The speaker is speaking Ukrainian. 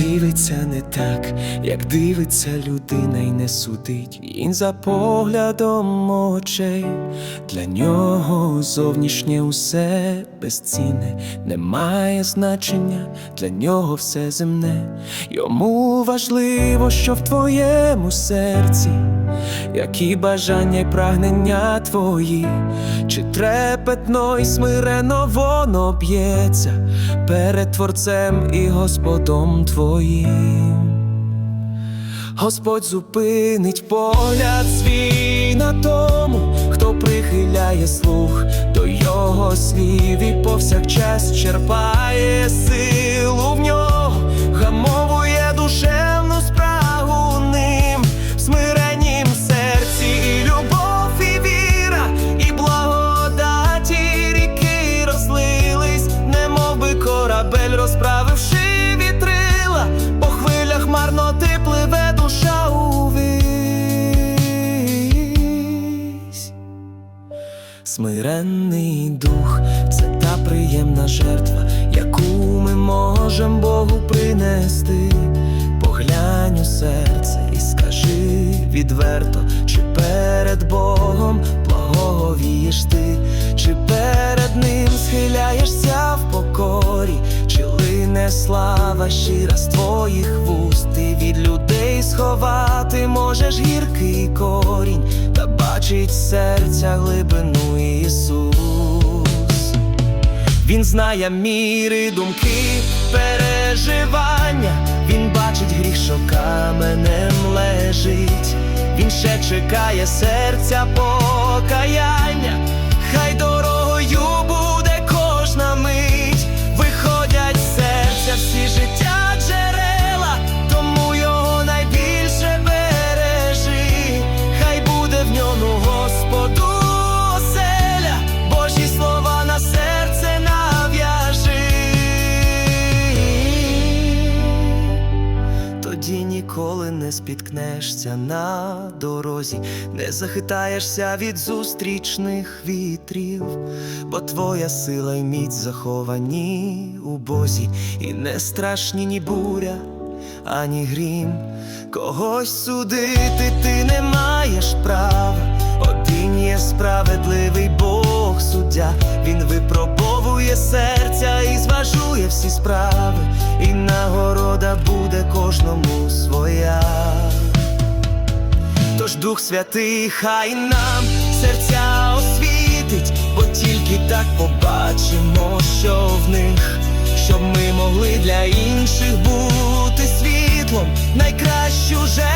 дивиться не так, як дивиться людина й не судить. Він за поглядом очей, для нього зовнішнє усе безцінне, не має значення, для нього все земне. Йому важливо, що в твоєму серці, які бажання й прагнення твої, чи трепетно й смирено воно б'ється перед Творцем і Господом твоїм. Господь зупинить погляд свій на тому, хто прихиляє слух до його слів і повсякчас черпає силу Смиренний дух це та приємна жертва, яку ми можем Богу принести. Поглянь у серце і скажи відверто, чи перед Богом благовієш ти, чи перед ним схиляєшся в покорі, чи лине слава щира з твоїх вуст, ти від людей сховати можеш гіркий корінь, та бачить серця глибину Ісус. Він знає міри, думки, переживання. Він бачить гріх, що каменем лежить. Він ще чекає серця покаяння. Ніколи не спіткнешся на дорозі, не захитаєшся від зустрічних вітрів, бо твоя сила й міць заховані у Бозі, і не страшні ні буря, ані грім. Когось судити ти не всі справи, і нагорода буде кожному своя. Тож Дух Святий хай нам серця освітить, бо тільки так побачимо, що в них, щоб ми могли для інших бути світлом найкращим.